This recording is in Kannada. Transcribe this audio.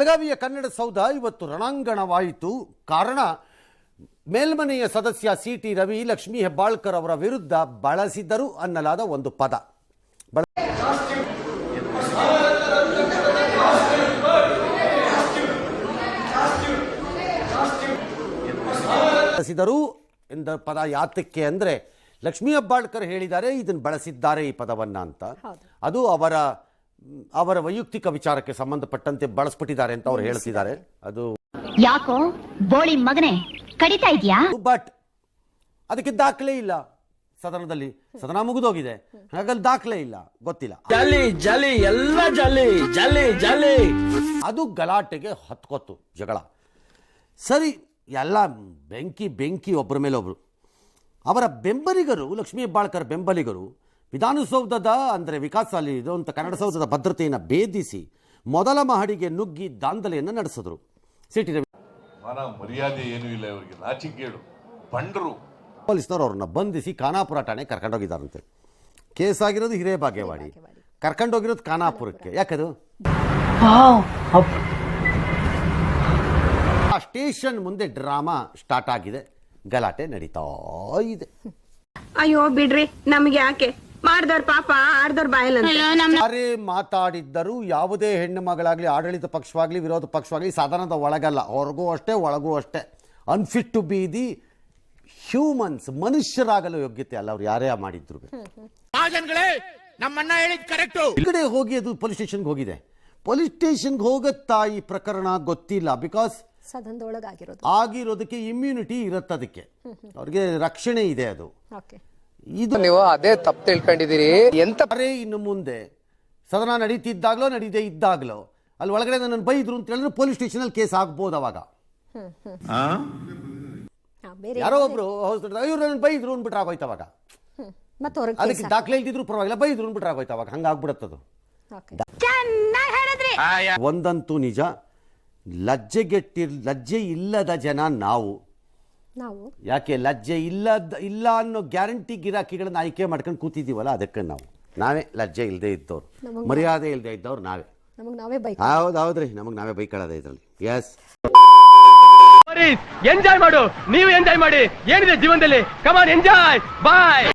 ಬೆಳಗಾವಿಯ ಕನ್ನಡ ಸೌಧ ಇವತ್ತು ರಣಾಂಗಣವಾಯಿತು. ಕಾರಣ ಮೇಲ್ಮನೆಯ ಸದಸ್ಯ ಸಿ ಟಿ ರವಿ ಲಕ್ಷ್ಮೀ ಹೆಬ್ಬಾಳ್ಕರ್ ಅವರ ವಿರುದ್ಧ ಬಳಸಿದರು ಅನ್ನಲಾದ ಒಂದು ಪದ. ಬಳ- ಬಳಸಿದರು ಎಂದ ಪದ ಯಾತಕ್ಕೆ ಅಂದರೆ ಲಕ್ಷ್ಮೀ ಹೆಬ್ಬಾಳ್ಕರ್ ಹೇಳಿದ್ದಾರೆ ಇದನ್ನು ಬಳಸಿದ್ದಾರೆ ಈ ಪದವನ್ನ ಅಂತ. ಅದು ಅವರ ಅವರ ವೈಯಕ್ತಿಕ ವಿಚಾರಕ್ಕೆ ಸಂಬಂಧಪಟ್ಟಂತೆ ಬಳಸ್ಬಿಟ್ಟಿದ್ದಾರೆ ಅಂತ ಅವ್ರು ಹೇಳ್ತಿದ್ದಾರೆ. ಅದು ಯಾಕೋ ಬೋಳಿ ಮಗನೇ ಕಡಿತಾ ಇದೆಯಾ? ಬಟ್ ಅದಕ್ಕೆ ದಾಖಲೆ ಇಲ್ಲ. ಸದನದಲ್ಲಿ ಸದನ ಮುಗಿದೋಗಿದೆ. ಹಾಗಾಗಿ ದಾಖಲೆ ಇಲ್ಲ. ಗೊತ್ತಿಲ್ಲ. ಜಲಿ ಜಲಿ ಎಲ್ಲ ಜಲಿ ಜಲಿ ಜಲಿ. ಅದು ಗಲಾಟೆಗೆ ಹತ್ಕೊತ್ತು ಜಗಳ. ಸರಿ ಎಲ್ಲ ಬೆಂಕಿ ಬೆಂಕಿ ಒಬ್ಬರ ಮೇಲೆ ಒಬ್ರು. ಅವರ ಬೆಂಬಲಿಗರು ಲಕ್ಷ್ಮೀ ಬಾಳ್ಕರ್ ಬೆಂಬಲಿಗರು ವಿಧಾನಸೌಧದ ಅಂದರೆ ವಿಕಾಸ್ ಅಲ್ಲಿ ಇರುವಂಥ ಕನ್ನಡ ಸೌಧದ ಭದ್ರತೆಯನ್ನು ಭೇದಿಸಿ ಮೊದಲ ಮಹಡಿಗೆ ನುಗ್ಗಿ ದಾಂಧಲೆಯನ್ನು ನಡೆಸಿದ್ರು. ಸಿಟಿ ರವಿ ಮಾನ ಮರ್ಯಾದೆ ಏನೂ ಇಲ್ಲ ಇವರಿಗೆ. ನಾಚಿಕೇಡು ಬಂಡರು ಪೊಲೀಸ್ನವರು ಅವ್ರನ್ನ ಬಂಧಿಸಿ ಖಾನಾಪುರ ಠಾಣೆ ಕರ್ಕೊಂಡೋಗಿದ್ದಾರಂತೆ ಕೇಸ್ ಆಗಿರೋದು ಹಿರೇಬಾಗೇವಾಡಿ. ಕರ್ಕೊಂಡೋಗಿರೋದು ಖಾನಾಪುರಕ್ಕೆ. ಯಾಕದು? ಆ ಸ್ಟೇಷನ್ ಮುಂದೆ ಡ್ರಾಮಾ ಸ್ಟಾರ್ಟ್ ಆಗಿದೆ. ಗಲಾಟೆ ನಡೀತಾ ಇದೆ. ಅಯ್ಯೋ ಬಿಡ್ರಿ. ನಮ್ಗೆ ಯಾಕೆ? ಮಾಡ್ದವ್ರ ಪಾಪ ಆಡ್ದವ್ರ ಬಾಯಲ್ಲ ಯಾರೇ ಮಾತಾಡಿದ್ದರೂ ಯಾವುದೇ ಹೆಣ್ಣು ಮಗಳಾಗ್ಲಿ ಆಡಳಿತ ಪಕ್ಷವಾಗಲಿ ವಿರೋಧ ಪಕ್ಷವಾಗಲಿ ಸದನದ ಒಳಗಲ್ಲ. ಹೊರಗೂ ಅಷ್ಟೇ ಒಳಗೂ ಅಷ್ಟೇ. Unfit to be the humans ಮನುಷ್ಯರಾಗಲು ಯೋಗ್ಯತೆ ಅಲ್ಲ ಅವ್ರು ಯಾರೇ ಮಾಡಿದ್ರು. ಈ ಕಡೆ ಹೋಗಿ ಅದು ಪೊಲೀಸ್ ಸ್ಟೇಷನ್ಗೆ ಹೋಗಿದೆ. ಪೊಲೀಸ್ ಸ್ಟೇಷನ್ಗೆ ಹೋಗುತ್ತಾ ಈ ಪ್ರಕರಣ ಗೊತ್ತಿಲ್ಲ ಬಿಕಾಸ್ ಸದನದೊಳಗಾಗಿರೋದು. ಆಗಿರೋದಕ್ಕೆ ಇಮ್ಯುನಿಟಿ ಇರುತ್ತೆ ಅದಕ್ಕೆ. ಅವ್ರಿಗೆ ರಕ್ಷಣೆ ಇದೆ ಅದು. ಓಕೆ ಇದು ನೀವು ಅದೇ ತಪ್ಪು ತಿಳ್ಕೊಂಡಿದ್ದೀರಿ. ಎಂತ ಅರೆ ಇನ್ನು ಮುಂದೆ. ಸದನ ನಡೀತಿದ್ದಾಗ್ಲೋ ನಡೀದೇ ಇದ್ದಾಗ್ಲೋ ಅಲ್ಲಿ ಒಳಗಡೆ ನನ್ನ ಬೈದ್ರು ಅಂತ ಹೇಳಿದ್ರೆ ಪೊಲೀಸ್ ಸ್ಟೇಷನ್ ಅಲ್ಲಿ ಕೇಸ್ ಆಗ್ಬೋದು ಅವಾಗ. ಬೇರೆ ಯಾರೋ ಒಬ್ರು ಇವ್ರು ನನ್ನ ಬೈದ್ರು ಅಂದ್ಬಿಟ್ರೆ ಆಗೋಯ್ತು ಅವಾಗ. ಮತ್ತೆ ಹೊರಗೆ ಅದಕ್ಕೆ ದಾಖಲೆ ಇಲ್ದಿದ್ರು ಪರವಾಗಿಲ್ಲ ಬೈದ್ರು ಅಂದ್ಬಿಟ್ರೆ ಆಗೋಯ್ತು ಅವಾಗ. ಹಂಗಾಗ್ಬಿಡತ್ತದು ಒಂದಂತೂ ನಿಜ ಲಜ್ಜೆಗೆಟ್ಟಿರ್ ಲಜ್ಜೆ ಇಲ್ಲದ ಜನ ನಾವು. ನಾವು ಯಾಕೆ ಲಜ್ಜೆ ಇಲ್ಲ ಇಲ್ಲ ಅನ್ನೋ ಗ್ಯಾರಂಟಿ ಗಿರಾಕಿಗಳನ್ನ ಆಯ್ಕೆ ಮಾಡ್ಕೊಂಡು ಕೂತಿದ್ದೀವಲ್ಲ ಅದಕ್ಕೆ ನಾವು. ನಾವೇ ಲಜ್ಜೆ ಇಲ್ಲದೆ ಇದ್ದವ್ರು. ಮರ್ಯಾದೆ ಇಲ್ಲದೆ ಇದ್ದವ್ರು ನಾವೇ. ನಮಗೆ ನಾವೇ ಬೈಕ್ ಹೌದು ಹೌದ್ರಿ ನಮಗೆ ನಾವೇ ಬೈಕೊಳ್ಳೋದೇ ಇದರಲ್ಲಿ. ಎಸ್ ಎಂಜಾಯ್ ಮಾಡು. ನೀವು ಎಂಜಾಯ್ ಮಾಡಿ. ಏನಿದೆ ಜೀವನದಲ್ಲಿ? ಕಮಾನ್ ಎಂಜಾಯ್ ಬಾಯ್